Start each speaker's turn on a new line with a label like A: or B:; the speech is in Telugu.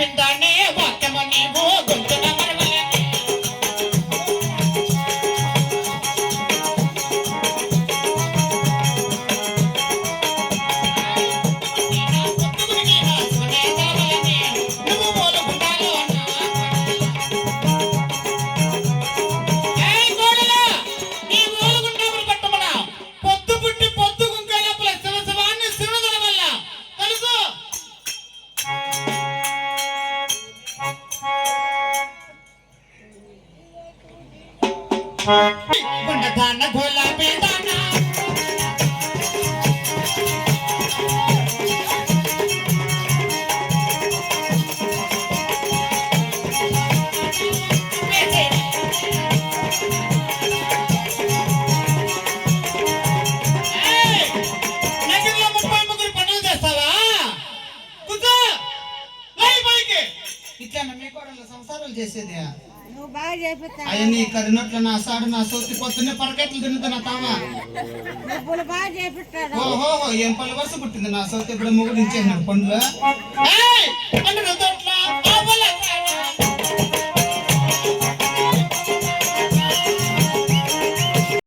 A: విందానే వాక్యము నీవు కూర్చో. లై పైకి. ఇట్లా మీ కోడలు సంసారాలు చేసేది.
B: చేపిస్తా
A: అవన్నీ కరినట్లు నా సాడు నా సోతి పొద్దున్నే పరకెట్లు తిన్నుతున్నా
B: చేపిస్తాడు
A: ఓహో ఏం పళ్ళు వరుస పుట్టింది? నా సోతి ఇప్పుడు ముగ్గురు ఇచ్చేసినాడు పండ్లు